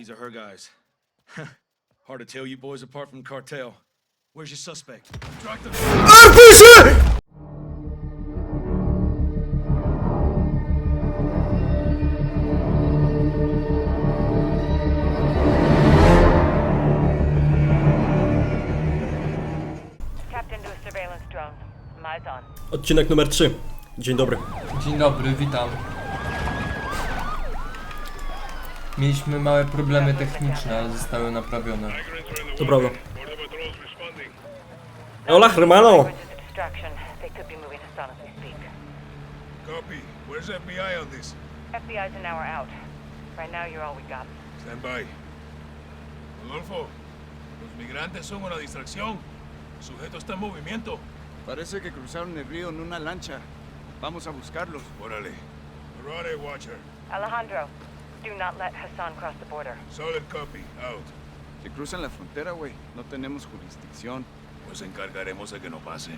These are her guys. Hard to tell you boys apart from cartel. Where's your suspect? Track them. RPG! A surveillance drone. Eyes. Odcinek numer 3. Dzień dobry. Dzień dobry, witam. Mieliśmy małe problemy techniczne, ale zostały naprawione. To prawda. Hola, hermano! Bridge is a distraction. They could be moving Hassan as we speak. Copy. Where's FBI on this? FBI's an hour out. Right now, you're all we got. Stand by. Rodolfo, los migrantes son una distracción. El sujeto está en movimiento. Parece que cruzaron el río en una lancha. Vamos a buscarlos. Órale. Karate Watcher. Alejandro, do not let Hassan cross the border. Solid copy. Out. Si cruzan la frontera, güey, no tenemos jurisdicción. Nos encargaremos de que no pase.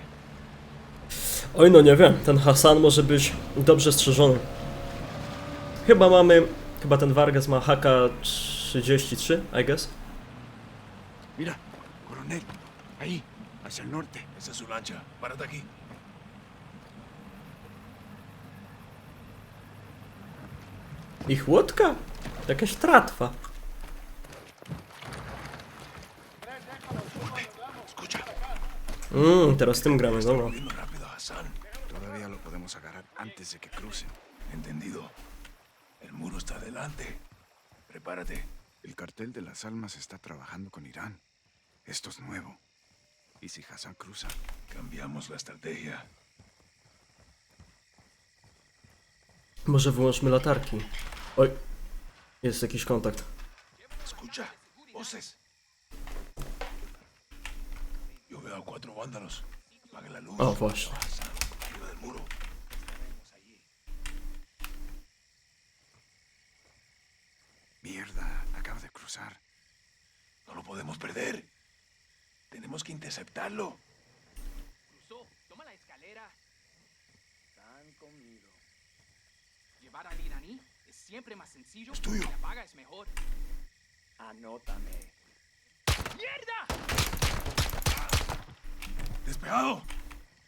Oj, no nie wiem. Ten Hasan może być dobrze strzeżony. Chyba mamy... Chyba ten Vargas ma HK-33, I guess. Mira, coronel. Ahí, hacia el norte. Esa es su lancha. Párate aquí. Ich łódka? Jakaś tratwa. Mmm, teraz tym lo podemos agarrar antes muro está. Prepárate. El cartel de las almas está trabajando con Irán. Esto es nuevo. ¿Y si Hassan cruza? Cambiamos la estrategia. Może wyłączmy latarki. Oj. Jest jakiś kontakt. Escucha. Voces. Yo veo a cuatro vándalos. Apague la luz. O, właśnie. Hassan, arriba del muro. Mierda, acaba de cruzar. No lo podemos perder. Tenemos que interceptarlo. Cruzó, toma la escalera. Tan comido. Llevar al iraní es siempre más sencillo. Tuyo. La paga es mejor. Anótame. ¡Mierda! Despejado.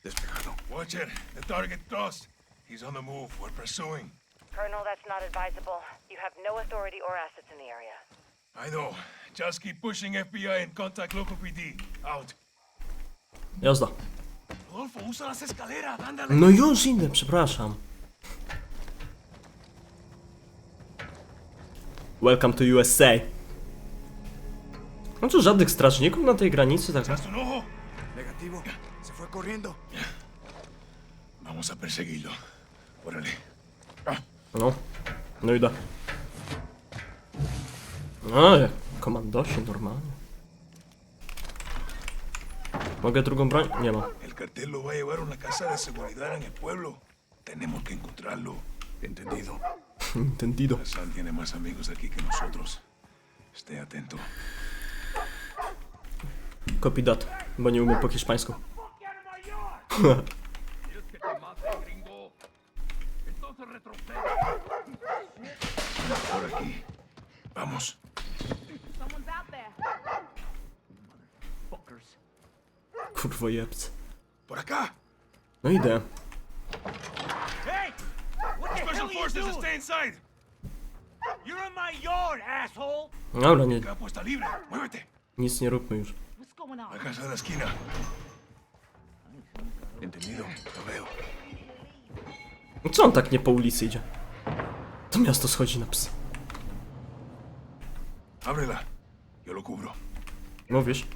Despejado. Watcher, the target crossed. He's on the move. We're pursuing. Colonel, that's not advisable. You have no authority or assets in the area. I know. Just keep pushing FBI and contact local PD. Out. Jazda. Rodolfo, usa las escaleras. Ándale. No już idę, przepraszam. Welcome to USA. No tu żadnych strażników na tej granicy, tak? Negativo. Se fue corriendo. Vamos a perseguirlo. Órale. No. No idę. No, jak komandosie, normalnie. Mogę drugą broń? Nie ma. El cartel lo va a llevar a una casa de seguridad en el pueblo. Tenemos que encontrarlo. Entendido. Entendido. Hassan tiene más amigos aquí que nosotros. Esté atento. Copy that, bo nie umiem po hiszpańsku. Por aquí. Vamos. Kurwo jebc. Por acá. No idę. Special forces stay inside. You're in my yard, asshole! Dobra, nie, libre. Muévete. nic nie róbmy już. What's going on? La casa de la esquina. Entendido. Lo veo. No co on tak nie po ulicy idzie? To miasto schodzi na psy. Ábrela. Yo lo cubro. Mówisz?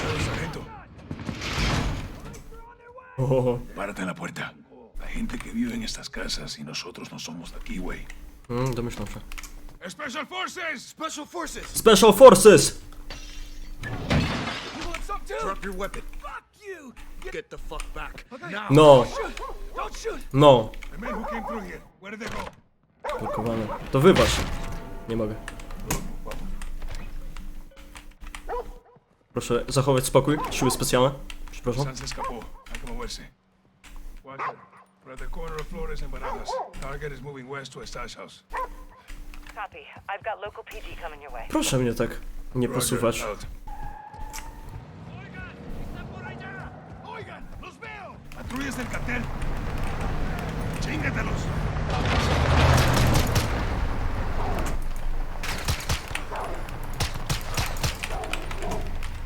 Cuidado, sargento. Ohoho. Párate en la puerta. Hay gente que vive en estas casas y nosotros no somos de aquí, güey. Mm, domyślam się. Special forces! Special forces! Special Forces! You want some too? Drop your weapon. Fuck you! Get the fuck back. Now. No, Don't shoot! no. The men who came through here, where did they go? Blokowane. To wyważ. Nie mogę. Proszę zachować spokój. Siły specjalne. Przepraszam. San se escapó. Hay que moverse. Watcher, we're at the corner of Flores and Barajas. Target is moving west to a stash house. Copy. I've got local PG coming your way. Proszę mnie tak nie Roger, posuwać. out. Oigan, están por allá. Oigan, los veo. Patrullas del cartel. Chíngatelos.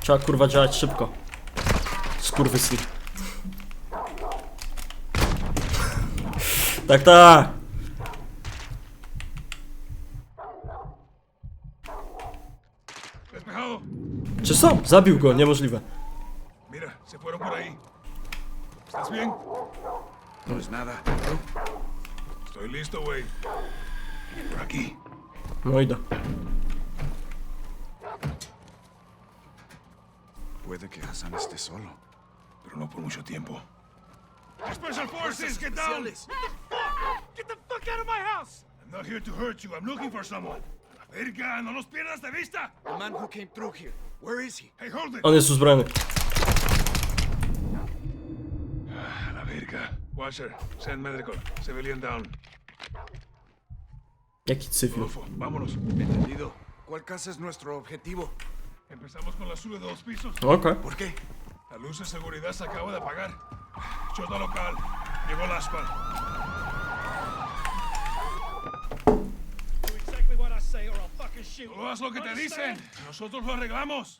Trzeba kurwa działać szybko. Skurwysyn. Tak, tak. Despejado. Czy co? Zabił go, niemożliwe. Mira, se fueron por ahí. ¿Estás bien? No es nada. Estoy listo, güey. Por aquí. No idę. Puede que Hassan esté solo. Pero no por mucho tiempo. Special Forces, get down! What the fuck? Get the fuck out of my house! I'm not here to hurt you. I'm looking for someone. Verga, no los pierdas de vista. The man who came through here. Where is he? Hey, hold it. On jest uzbrojony. A la verga. Watcher, send medical. Civilian down. Jaki cywil. Vámonos. Entendido. ¿Cuál casa es nuestro objetivo? Empezamos con la azul de dos pisos. ¿Por qué? La luz de seguridad se acaba de apagar. Chota local. Llegó el aspa. Do exactly what I say or I'll fucking shoot. Tú haz lo que te dicen. Nosotros lo arreglamos.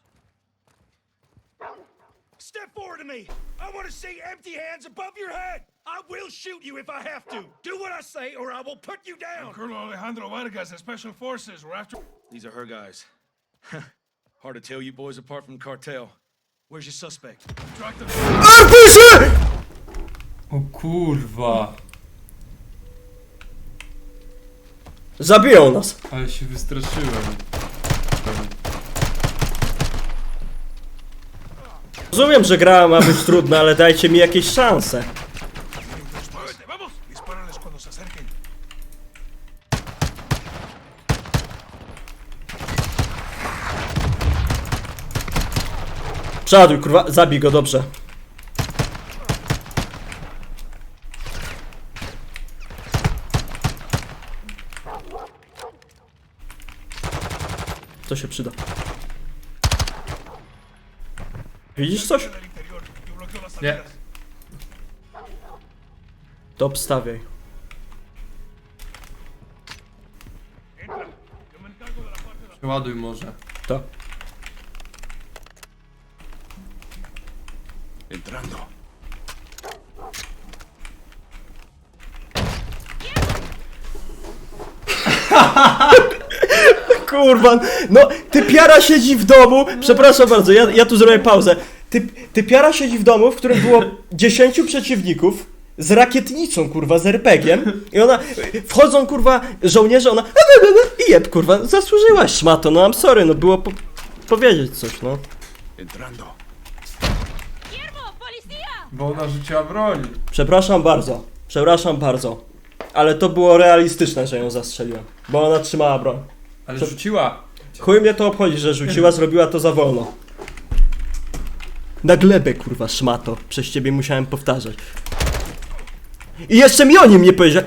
Step forward to me. I want to see empty hands above your head. I will shoot you if I have to. Do what I say or I will put you down. Colonel Alejandro Vargas and Special Forces were after... These are her guys. Hard to tell you boys apart from cartel. Where's your suspect? Tracked them. O kurwa. Zabiją nas. Ale się wystraszyłem. Rozumiem, że gra ma być trudna, ale dajcie mi jakieś szanse. Muévete, vamos. Dispárales cuando se acerquen. Przeładuj, kurwa, zabij go dobrze. To się przyda. Widzisz coś? Nie. To obstawiaj. Przeładuj może. To. Entrando. Kurwa, no typiara siedzi w domu, przepraszam bardzo, ja, ja tu zrobię pauzę. Ty, typiara siedzi w domu, w którym było 10 przeciwników z rakietnicą, kurwa, z RPG-iem i ona, wchodzą, kurwa, żołnierze, ona i jeb, kurwa, zasłużyłaś szmato, no I'm sorry, no było po, powiedzieć coś, no. Entrando. Bo ona rzuciła broń. Przepraszam bardzo, przepraszam bardzo, ale to było realistyczne, że ją zastrzeliłem, bo ona trzymała broń. Ale rzuciła. Chuj mnie to obchodzi, że rzuciła, zrobiła to za wolno. Na glebę, kurwa, szmato. Przez ciebie musiałem powtarzać. I jeszcze mi o nim nie powiedział.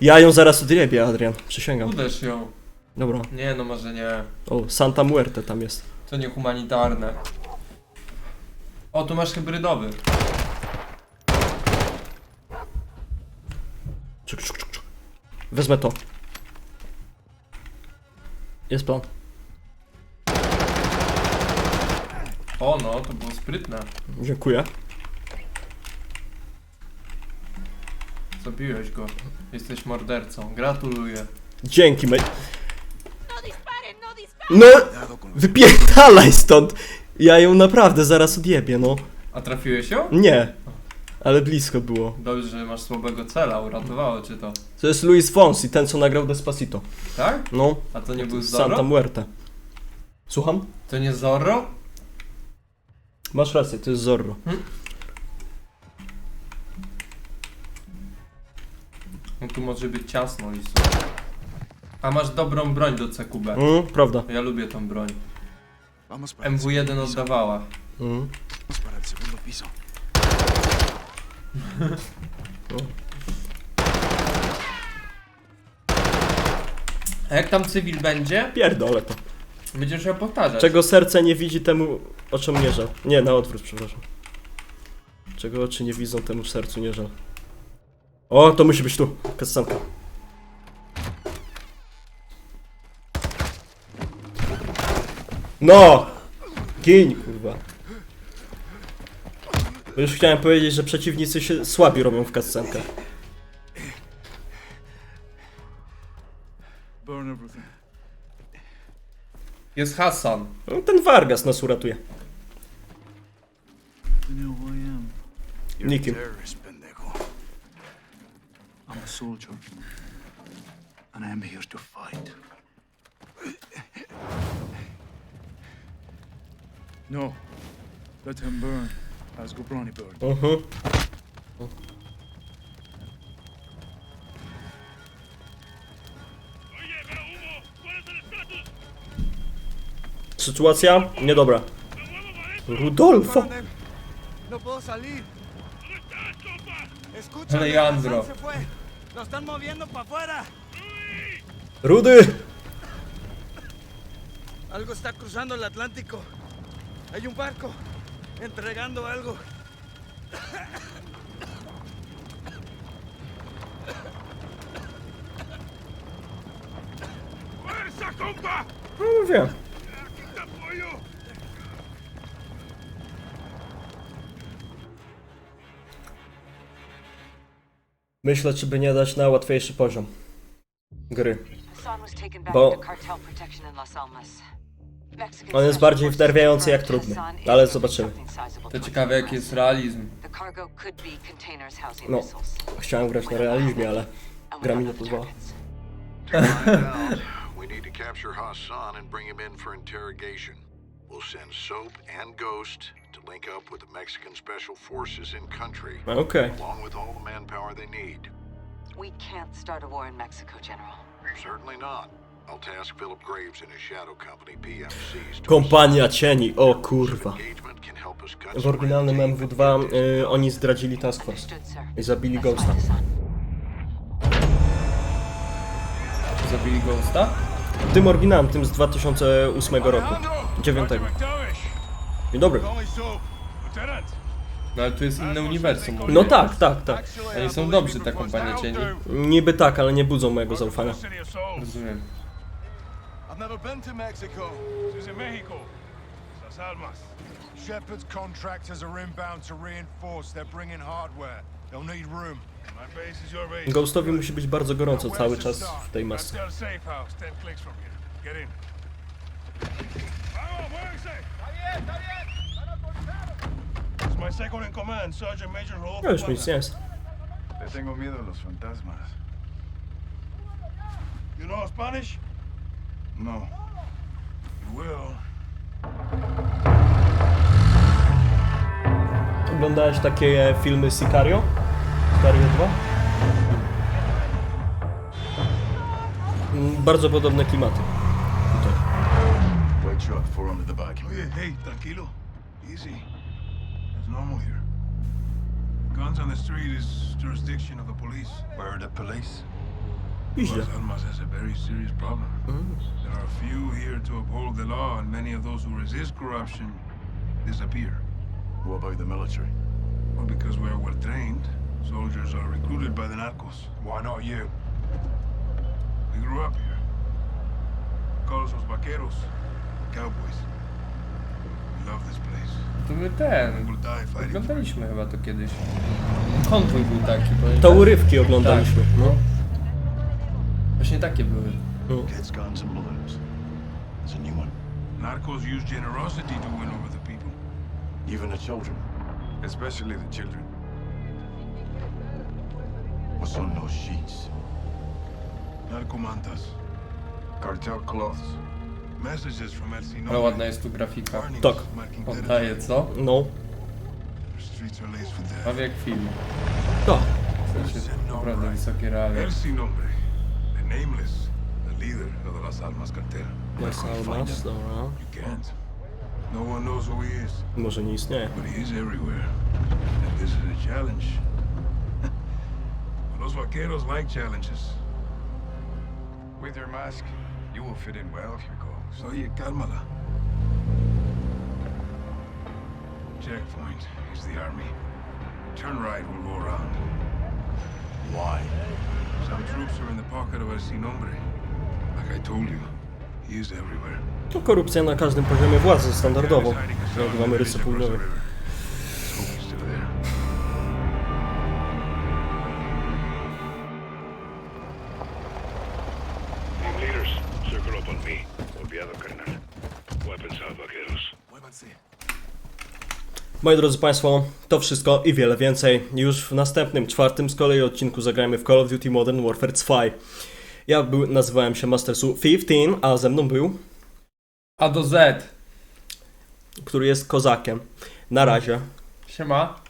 Ja ją zaraz odjebię, Adrian. Przysięgam. Uderz ją. Dobra. Nie no może nie. O, Santa Muerte tam jest. To niehumanitarne. O, tu masz hybrydowy. Czuk, czuk, czuk, czuk. Wezmę to. Jest plan. O no, to było sprytne. Dziękuję. Zabiłeś go. Jesteś mordercą. Gratuluję. Dzięki, me... No disparen, no disparen! No! Wypierdalaj stąd! Ja ją naprawdę zaraz odjebię, no. A trafiłeś ją? Nie. Ale blisko było. Dobrze, że masz słabego cela, uratowało cię to. To jest Luis Fonsi, ten co nagrał Despacito. Tak? No, A to nie był Santa Zorro? Muerte. Słucham? To nie Zorro? Masz rację, to jest Zorro. No tu może być ciasno i A masz dobrą broń do CQB. Mm, prawda. Ja lubię tą broń. Vamos para el segundo MW1 piso. oddawała. Mm. Vamos para el segundo piso. A jak tam cywil będzie, Pierdolę to. będziesz musiał powtarzać. Czego serce nie widzi, temu oczom nie żal. Nie, na odwrót, przepraszam. Czego oczy nie widzą, temu sercu nie żal. O, to musi być tu. Kassanka. No! Kurwa. Bo już chciałem powiedzieć, że przeciwnicy się słabi robią w kascenkach. Burn everything. Jest Hassan. No, ten Vargas nas uratuje. You know who I am. You're Nikim. a terrorist, pendejo. I'm a soldier. And I'm here to fight. No. Let him burn. Let's go niedobra. Rudolfo! No puedo salir. Escucha, Alejandro. Se fue. Lo están moviendo para afuera. Rudy. Algo está cruzando el Atlántico. Hay un barco. Entregando algo. ¡Fuerza, compa! No mówię. ¡Aquí te apoyo! Myślę, czy by nie dać na łatwiejszy poziom gry. Hassan was taken back Bo- into cartel protection in Las Almas. On jest bardziej wnerwiający jak trudny, ale zobaczymy. To ciekawe jaki jest realizm. No, chciałem grać na realizmie, ale gra mi nie pozwala. we need to capture Hassan and bring him in for interrogation. We'll send Soap and Ghost to link up with the Mexican Special Forces in country, Okej. along with all the manpower they need. We can't start a war in Mexico, General. Certainly not. Kompania cieni, o kurwa. W oryginalnym red tape MW2 y, oni zdradzili Task Force i zabili Ghosta. Zabili Ghosta? Tym oryginalnym, tym z 2008 roku. 9. Dzień dobry. No ale tu jest inne uniwersum. No tak, tak, tak. Oni są dobrzy, ta kompania cieni. Niby tak, ale nie budzą mojego zaufania. Rozumiem. I've never been to Mexico. This is in Mexico. Las Almas. Shepard's contractors are inbound to reinforce. They're bringing hardware. They'll need room. My base is your base. Ghostowi musi być bardzo gorąco Where's cały the czas start? w tej masce. Hotel safe house, 10 clicks from here. Get in. Vamos, muévense. This is my second in command, Sergeant Major Rodolfo No już nic nie jest. Le tengo miedo a los fantasmas. You know Spanish? No. You will. Oglądałeś takie filmy Sicario? Sicario 2? Mm, Bardzo podobne klimaty. Tutaj. White truck, four under the back. Oye, hey, tranquilo. Easy. It's normal here. Guns on the street is jurisdiction of the police. Where are the police? Iźle. Las Almas has a very serious problem. Mm. There are few here to uphold the law, and many of those who resist corruption disappear. What about the military? Well, because we're well trained, soldiers are recruited by the narcos. Why not you? We grew up here. Call us los vaqueros, cowboys. We love this place. To my We ten. will die fighting. for it. Oglądaliśmy chyba to kiedyś. Konwój był taki, To urywki oglądaliśmy. Tak. No. Właśnie takie były. Kids, guns, and balloons. There's a new one. Narcos use generosity to win over the people. Even the children. Especially the children. What's on those sheets? Narcomantas. Cartel cloths. Messages from El Sinor. Ale ładna jest tu grafika. Warnings Tak. marking Oddaję, co? No. territory. Streets are laced with death. Prawie jak film. To. W sensie naprawdę wysokie realia. El Sin the nameless, the leader of the Las Almas cartel. Las Almas, dobra. You can't. No one knows who he is, Może nie istnieje. Eh. but he is everywhere. And this is a challenge. Los vaqueros like challenges. With your mask, You will fit in well, Hugo. So you cálmala. Checkpoint is the army. Turn right, we'll go around. Why? To korupcja na każdym poziomie władzy standardowo, jak solid w Ameryce Moi drodzy Państwo, to wszystko i wiele więcej. Już w następnym, czwartym z kolei odcinku zagrajmy w Call of Duty Modern Warfare 2. Ja był, nazywałem się Mastersu 15, a ze mną był, A do Z. który jest kozakiem. Na razie. Siema.